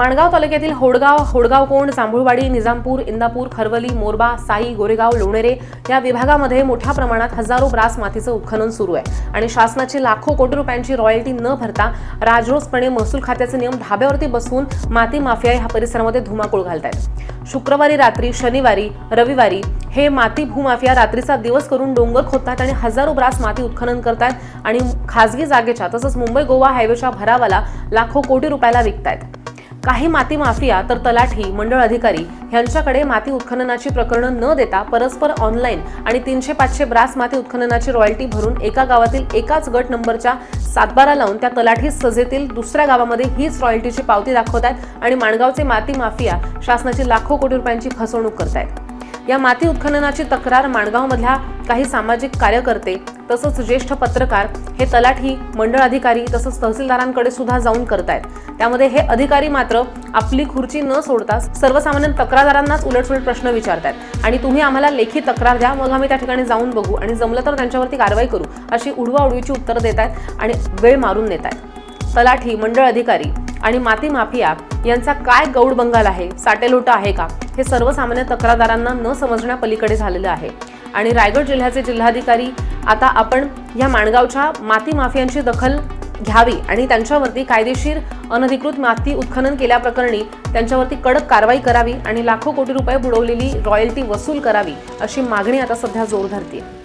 माणगाव तालुक्यातील होडगाव होडगाव कोंड जांभूळवाडी निजामपूर इंदापूर खरवली मोरबा साई गोरेगाव लोणेरे या विभागामध्ये मोठ्या प्रमाणात हजारो ब्रास मातीचं उत्खनन सुरू आहे. आणि शासनाची लाखो कोटी रुपयांची रॉयल्टी न भरता राजरोसपणे महसूल खात्याचे नियम धाब्यावरती बसवून माती माफिया ह्या परिसरामध्ये धुमाकूळ घालतायत. शुक्रवारी रात्री शनिवारी रविवारी हे माती भूमाफिया रात्रीचा दिवस करून डोंगर खोदतात आणि हजारो ब्रास माती उत्खनन करतायत आणि खासगी जागेच्या तसंच मुंबई गोवा हायवेच्या भरावाला लाखो कोटी रुपयाला विकतायत. काही माती माफिया तर तलाठी मंडळ अधिकारी यांच्याकडे माती उत्खननाची प्रकरणं न देता परस्पर ऑनलाईन आणि तीनशे पाचशे ब्रास माती उत्खननाची रॉयल्टी भरून एका गावातील एकाच गट नंबरच्या सातबारा लावून त्या तलाठी सजेतील दुसऱ्या गावामध्ये हीच रॉयल्टीची पावती दाखवत आहेत आणि माणगावचे माती माफिया शासनाची लाखो कोटी रुपयांची फसवणूक करतायत. या माती उत्खननाची तक्रार माणगावमधल्या काही सामाजिक कार्यकर्ते तसंच ज्येष्ठ पत्रकार हे तलाठी मंडळ अधिकारी तसंच तहसीलदारांकडे सुद्धा जाऊन करतायत. त्यामध्ये हे अधिकारी मात्र आपली खुर्ची न सोडता सर्वसामान्य तक्रारदारांनाच उलटसुलट प्रश्न विचारतात आणि तुम्ही आम्हाला लेखी तक्रार द्या मग आम्ही त्या ठिकाणी जाऊन बघू. आणि जमलं तर त्यांच्यावरती कारवाई करू अशी उडवा उडवीची उत्तरं देत आहेत आणि वेळ मारून नेत आहेत तलाठी मंडळ अधिकारी आणि माती माफिया यांचा काय गौड बंगाल आहे? साटेलोटा आहे का? हे सर्वसामान्य तक्रारदारांना न समजण्यापलीकडे झालेलं आहे. आणि रायगड जिल्ह्याचे जिल्हाधिकारी आता आपण या माणगावच्या माती माफियांची दखल घ्यावी आणि त्यांच्यावरती कायदेशीर अनधिकृत माती उत्खनन केल्याप्रकरणी त्यांच्यावरती कडक कारवाई करावी आणि लाखो कोटी रुपये बुडवलेली रॉयल्टी वसूल करावी अशी मागणी आता सध्या जोर धरते